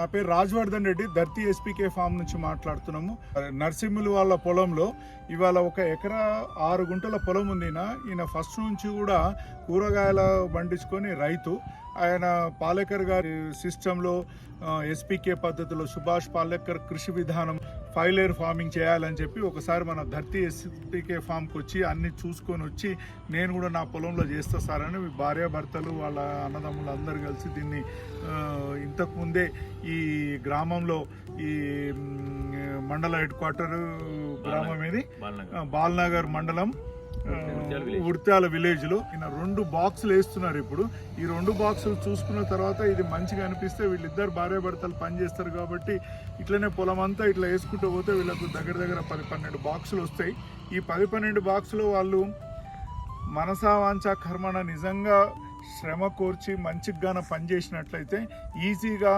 నా పేరు Rajavardhan Reddy Dharti SPK farm నుంచి మాట్లాడుతున్నాము నర్సింహులు వాళ్ళ పొలంలో ఇవాళ ఒక ఎకరా ఆరు గుంటల పొలం ఉంది ఈయన. ఫస్ట్ నుంచి కూడా కూరగాయల పండించుకొని రైతు ఆయన పాలేకర్ గారి సిస్టంలో ఎస్పీకే పద్ధతిలో సుభాష్ పాలేకర్ కృషి విధానం ఫైలేర్ ఫార్మింగ్ చేయాలని చెప్పి ఒకసారి మన ధర్తి ఎస్పీకే ఫామ్కి వచ్చి అన్ని చూసుకొని వచ్చి నేను కూడా నా పొలంలో చేస్తా సార్ అని భార్యాభర్తలు వాళ్ళ అన్నదమ్ములు అందరు కలిసి దీన్ని ఇంతకు ముందే ఈ గ్రామంలో ఈ మండల హెడ్ క్వార్టర్ గ్రామం ఇది ఆ, బాల్నగర్ మండలం ఆ, ఉర్త్యాల విలేజ్. ఉర్త్యాల విలేజ్లో ఈయన రెండు బాక్సులు వేస్తున్నారు ఇప్పుడు. ఈ రెండు బాక్సులు చూసుకున్న తర్వాత ఇది మంచిగా అనిపిస్తే వీళ్ళిద్దరు భార్య భర్తలు పని చేస్తారు కాబట్టి ఇట్లనే పొలం అంతా ఇట్లా వేసుకుంటూ పోతే వీళ్ళకు దగ్గర దగ్గర పది పన్నెండు బాక్సులు వస్తాయి. ఈ పది పన్నెండు బాక్సులు వాళ్ళు మనసా వాంఛా కర్మణ నిజంగా శ్రమ కోర్చి మంచిగాన పనిచేసినట్లయితే ఈజీగా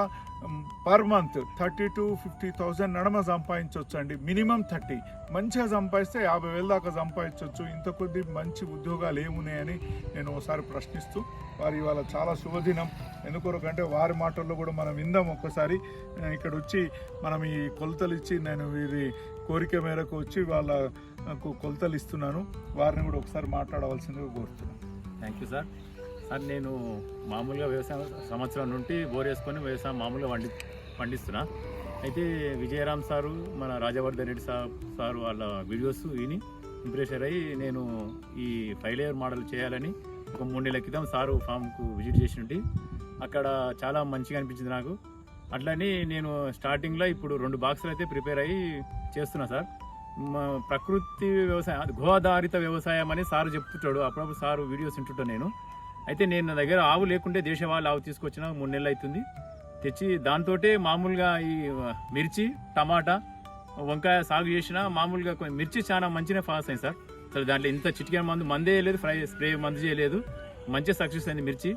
per month thirty to fifty thousand నడమ సంపాదించవచ్చు అండి మినిమం థర్టీ. మంచిగా సంపాదిస్తే యాభై వేల దాకా సంపాదించవచ్చు ఇంత కొద్ది మంచి ఉద్యోగాలు ఏమున్నాయని నేను ఒకసారి ప్రశ్నిస్తూ వారి ఇవాళ చాలా శుభదినం. ఎందుకొరకంటే వారి మాటల్లో కూడా మనం విందాం ఒక్కసారి. ఇక్కడ వచ్చి మనం ఈ కొలతలు ఇచ్చి నేను వీరి కోరిక మేరకు వచ్చి వాళ్ళకు కొలతలు ఇస్తున్నాను. వారిని కూడా ఒకసారి మాట్లాడవలసిందిగా కోరుతున్నాను. Thank you sir. సార్ నేను మామూలుగా వ్యవసాయం సంవత్సరం నుండి బోర్ వేసుకొని వ్యవసాయం మామూలుగా పండి పండిస్తున్నా. అయితే విజయరామ్ సారు మన రాజవర్ధన్ రెడ్డి సార్ సార్ వాళ్ళ వీడియోస్ విని ఇంప్రెషన్ అయ్యి నేను ఈ ఫైవ్ లేయర్ మోడల్ చేయాలని ఒక మూడు నెలల క్రితం సారు ఫామ్కు విజిట్ చేసి ఉండి అక్కడ చాలా మంచిగా అనిపించింది నాకు. అట్లని నేను స్టార్టింగ్లో ఇప్పుడు రెండు బాక్సులు అయితే ప్రిపేర్ అయ్యి చేస్తున్నా సార్. మా ప్రకృతి వ్యవసాయం గోదారిత వ్యవసాయం అని సారు చెప్తుంటాడు. అప్పుడప్పుడు సారు వీడియోస్ వింటుంటాను నేను. అయితే నేను నా దగ్గర ఆవు లేకుంటే దేశవాళీ ఆవు తీసుకొచ్చిన మూడు నెలలు అవుతుంది. తెచ్చి దాంతోటే మామూలుగా ఈ మిర్చి టమాటా వంకాయ సాగు చేసిన మామూలుగా మిర్చి చాలా మంచిగా ఫాస్ట్ అయింది సార్. అసలు దాంట్లో ఇంత చిటికెన మందు మందే లేదు ఫ్రై స్ప్రే మందు చేయలేదు. మంచి సక్సెస్ అయింది మిర్చి.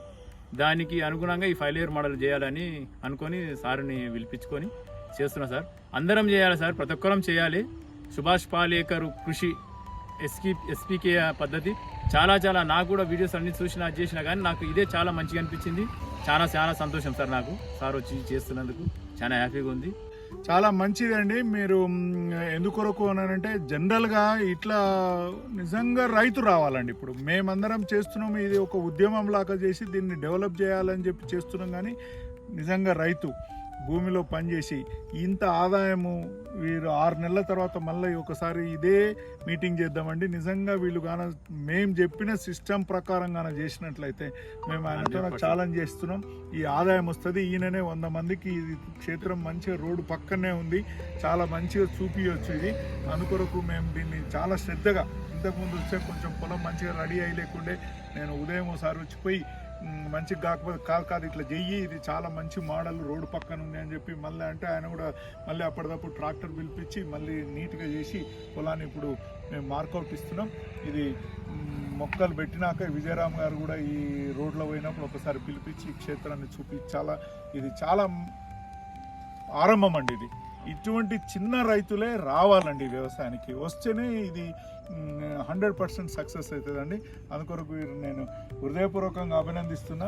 దానికి అనుగుణంగా ఈ ఫైవ్ ఇయర్ మోడల్ చేయాలని అనుకొని సార్ని పిలిపించుకొని చేస్తున్నా సార్. అందరం చేయాలి సార్ ప్రతి ఒక్కరం చేయాలి. సుభాష్ పాలేకర్ కృషి ఎస్కి ఎస్పీకే పద్ధతి. చాలా చాలా నాకు కూడా వీడియోస్ అన్ని చూసినా చేసినా కానీ నాకు ఇదే చాలా మంచిగా అనిపించింది. చాలా చాలా సంతోషం సార్ నాకు. సార్ వచ్చి చేస్తున్నందుకు చాలా హ్యాపీగా ఉంది. చాలా మంచిదండి మీరు ఎందుకొరకు అనంటే జనరల్గా ఇట్లా నిజంగా రైతు రావాలండి ఇప్పుడు. మేమందరం చేస్తున్నాము ఇది ఒక ఉద్యమం లాగా చేసి దీన్ని డెవలప్ చేయాలని చెప్పి చేస్తున్నాం కానీ నిజంగా రైతు భూమిలో పనిచేసి ఇంత ఆదాయము వీరు ఆరు నెలల తర్వాత మళ్ళీ ఒకసారి ఇదే మీటింగ్ చేద్దామండి. నిజంగా వీళ్ళు గాన మేము చెప్పిన సిస్టమ్ ప్రకారం గాన చేసినట్లయితే మేము ఆయనతో 100% ఛాలెంజ్ చేస్తున్నాం. ఈ ఆదాయం వస్తుంది ఈయననే వంద మందికి ఇది క్షేత్రం మంచిగా రోడ్డు పక్కనే ఉంది చాలా మంచిగా చూపించవచ్చు ఇది. అందుకొరకు మేము దీన్ని చాలా శ్రద్ధగా ఇంతకుముందు వచ్చే కొంచెం పొలం మంచిగా రెడీ అయ్యి లేకుండే నేను ఉదయం ఒకసారి వచ్చిపోయి మంచిగా కాకపోతే కాదు కాదు ఇట్లా చెయ్యి ఇది చాలా మంచి మోడల్ రోడ్డు పక్కన ఉంది అని చెప్పి మళ్ళీ అంటే ఆయన కూడా మళ్ళీ అప్పటికప్పుడు ట్రాక్టర్ పిలిపించి మళ్ళీ నీట్గా చేసి పొలాన్ని ఇప్పుడు మేము మార్కౌట్ ఇస్తున్నాం. ఇది మొక్కలు పెట్టినాక విజయరామ్ గారు కూడా ఈ రోడ్లో పోయినప్పుడు ఒకసారి పిలిపించి క్షేత్రాన్ని చూపించాలా ఇది చాలా ఆరంభం అండి ఇది. ఇటువంటి చిన్న రైతులే రావాలండి వ్యవసాయానికి. వస్తేనే ఇది హండ్రెడ్ పర్సెంట్ సక్సెస్ అవుతుందండి. అందుకొరకు నేను హృదయపూర్వకంగా అభినందిస్తున్నా.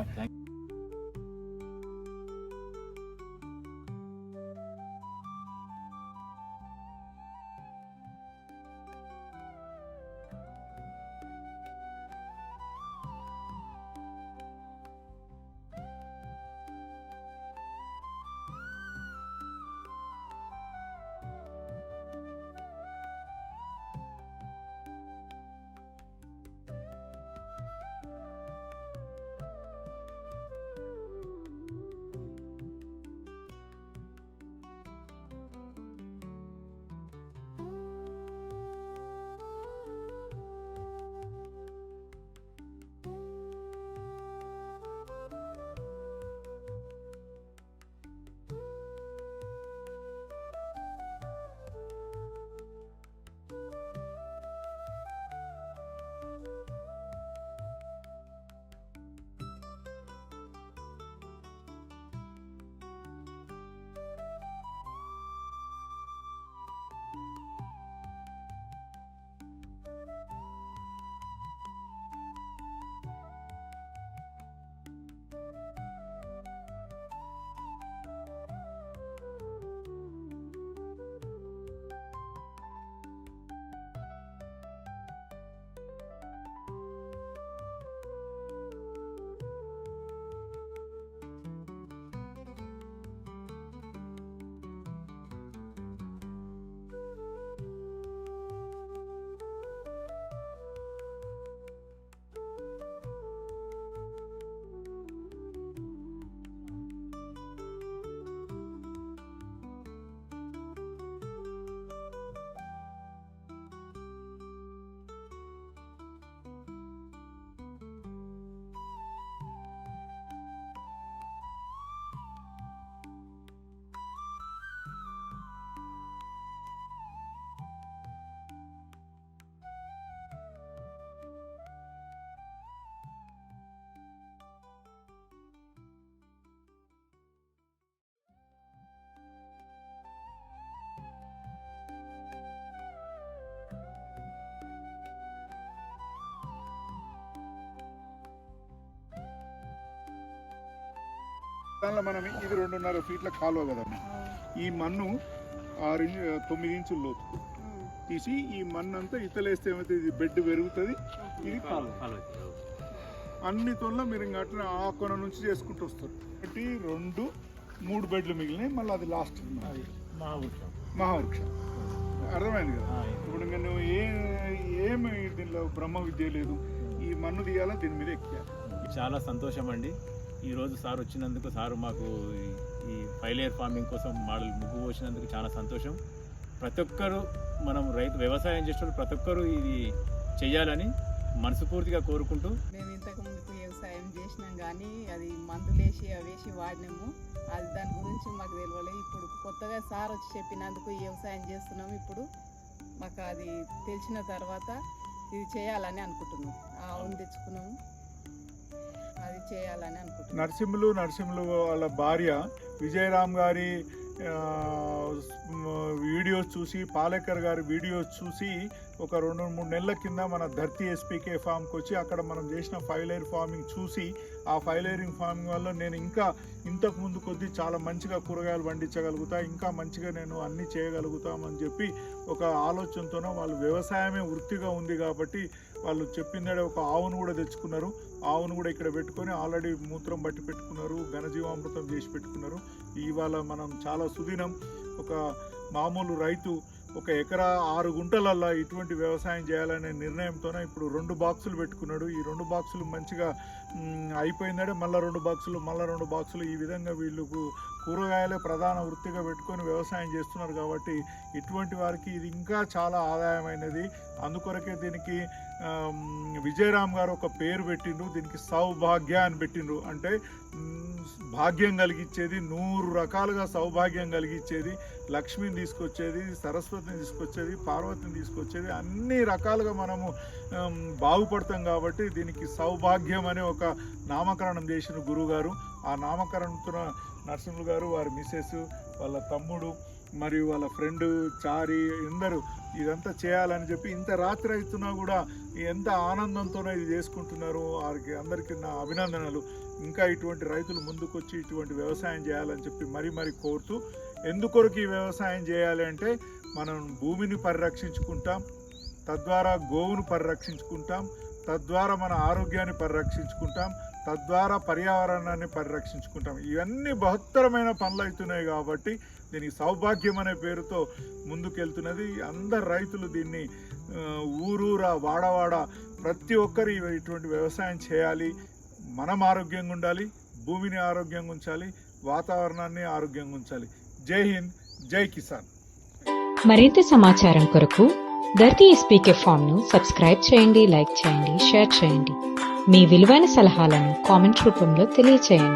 దానిలో మనం ఇది రెండున్నర ఫీట్ల కాలువ కదమ్మా ఈ మన్ను ఆరు ఇంచు తొమ్మిది ఇంచుల లోతు. తీసి ఈ మన్ను అంతా ఇతలేస్తే ఏమైతే ఇది బెడ్ పెరుగుతుంది. ఇది కాలువ. అన్ని తొల్ల మీరు ఇంకా అట్లా ఆ కొన నుంచి చేసుకుంటూ వస్తారు. ఒకటి రెండు మూడు బెడ్లు మిగిలినాయి. మళ్ళీ అది లాస్ట్ అది మా వృక్షం. మహావృక్షం. అర్థమైంది కదా? ఇప్పుడు ఇంకా నువ్వు ఏ ఏమి దీనిలో బ్రహ్మ విద్య లేదు. ఈ మన్ను తీయాలా? దీని మీద ఎక్కాలి చాలా సంతోషం అండి. ఈరోజు సార్ వచ్చినందుకు సారు మాకు ఈ- ఫైలేర్ ఫార్మింగ్ కోసం మోడల్ ముగ్గు పోసినందుకు చాలా సంతోషం. ప్రతి ఒక్కరు మనం రైతు వ్యవసాయం చేసిన ప్రతి ఒక్కరు ఇది చేయాలని మనస్ఫూర్తిగా కోరుకుంటూ. మేము ఇంతకు ముందుకు వ్యవసాయం చేసినాం కానీ అది మందులేసి అవేసి వాడినాము. అది దాని గురించి మాకు తెలియలేదు ఇప్పుడు కొత్తగా సార్ వచ్చి చెప్పినందుకు వ్యవసాయం చేస్తున్నాం ఇప్పుడు. మాకు అది తెలిసిన తర్వాత ఇది చేయాలని అనుకుంటున్నాం. ఆవును తెచ్చుకున్నాము. చేయాలని అనుకుంటున్నాను. నరసింహులు నరసింహులు వాళ్ళ భార్య విజయరామ్ గారి వీడియోస్ చూసి పాలేకర్ గారి వీడియోస్ చూసి ఒక రెండు మూడు నెలల కింద మన ధర్తి ఎస్పీకే ఫామ్కి వచ్చి అక్కడ మనం చేసిన ఫైలేర్ ఫార్మింగ్ చూసి ఆ ఫైలేరింగ్ ఫార్మింగ్ వల్ల నేను ఇంకా ఇంతకు ముందు కొద్దీ చాలా మంచిగా కూరగాయలు పండించగలుగుతా ఇంకా మంచిగా నేను అన్నీ చేయగలుగుతామని చెప్పి ఒక ఆలోచనతోనో వాళ్ళు వ్యవసాయమే వృత్తిగా ఉంది కాబట్టి వాళ్ళు చెప్పిందడే ఒక ఆవును కూడా తెచ్చుకున్నారు. ఆవును కూడా ఇక్కడ పెట్టుకొని ఆల్రెడీ మూత్రం బట్టి పెట్టుకున్నారు ఘనజీవామృతం చేసి పెట్టుకున్నారు. ఇవాళ మనం చాలా సుదినం ఒక మామూలు రైతు ఒక ఎకరా ఆరు గుంటలల్లా ఇటువంటి వ్యవసాయం చేయాలనే నిర్ణయంతోనే ఇప్పుడు రెండు బాక్సులు పెట్టుకున్నాడు. ఈ రెండు బాక్సులు మంచిగా అయిపోయిందంటే. మళ్ళీ రెండు బాక్సులు మళ్ళీ రెండు బాక్సులు. ఈ విధంగా వీళ్ళకు కూరగాయలే ప్రధాన వృత్తిగా పెట్టుకొని వ్యవసాయం చేస్తున్నారు కాబట్టి ఇటువంటి వారికి ఇది ఇంకా చాలా ఆదాయమైనది. అందుకొరకే దీనికి విజయరామ్ గారు ఒక పేరు పెట్టిండ్రు దీనికి సౌభాగ్య అని పెట్టిండ్రు. అంటే భాగ్యం కలిగించేది నూరు రకాలుగా సౌభాగ్యం కలిగించేది లక్ష్మిని తీసుకొచ్చేది సరస్వతిని తీసుకొచ్చేది పార్వతిని తీసుకొచ్చేది అన్ని రకాలుగా మనము బాగుపడతాం కాబట్టి దీనికి సౌభాగ్యం అనే ఒక నామకరణం చేసిన గురువు గారు ఆ నామకరణతో నరసింహులు గారు వారి మిసెస్ వాళ్ళ తమ్ముడు మరియు వాళ్ళ ఫ్రెండ్ చారి అందరూ ఇదంతా చేయాలని చెప్పి ఇంత రాత్రి అవుతున్నా కూడా ఎంత ఆనందంతోనే ఇది చేసుకుంటున్నారు. వారికి అందరికీ నా అభినందనలు. ఇంకా ఇటువంటి రైతులు ముందుకొచ్చి ఇటువంటి వ్యవసాయం చేయాలని చెప్పి మరీ మరీ కోరుతూ ఎందుకొరకు ఈ వ్యవసాయం చేయాలి అంటే మనం భూమిని పరిరక్షించుకుంటాం తద్వారా గోవును పరిరక్షించుకుంటాం తద్వారా మన ఆరోగ్యాన్ని పరిరక్షించుకుంటాం తద్వారా పర్యావరణాన్ని పరిరక్షించుకుంటాం. ఇవన్నీ బహుత్తరమైన పనులు అవుతున్నాయి కాబట్టి దీనికి సౌభాగ్యం అనే పేరుతో ముందుకెళ్తున్నది. అందరు రైతులు దీన్ని ఊరూరా వాడవాడ ప్రతి ఒక్కరు ఇటువంటి వ్యవసాయం చేయాలి. మనం ఆరోగ్యంగా ఉండాలి భూమిని ఆరోగ్యంగా ఉంచాలి వాతావరణాన్ని ఆరోగ్యంగా ఉంచాలి. జై హింద్ జై కిసాన్. మరింత సమాచారం కొరకు ధర్తి ఎస్పీకే ఫామ్ను సబ్స్క్రైబ్ చేయండి లైక్ చేయండి షేర్ చేయండి. మీ విలువైన సలహాలను కామెంట్ రూపంలో తెలియచేయండి.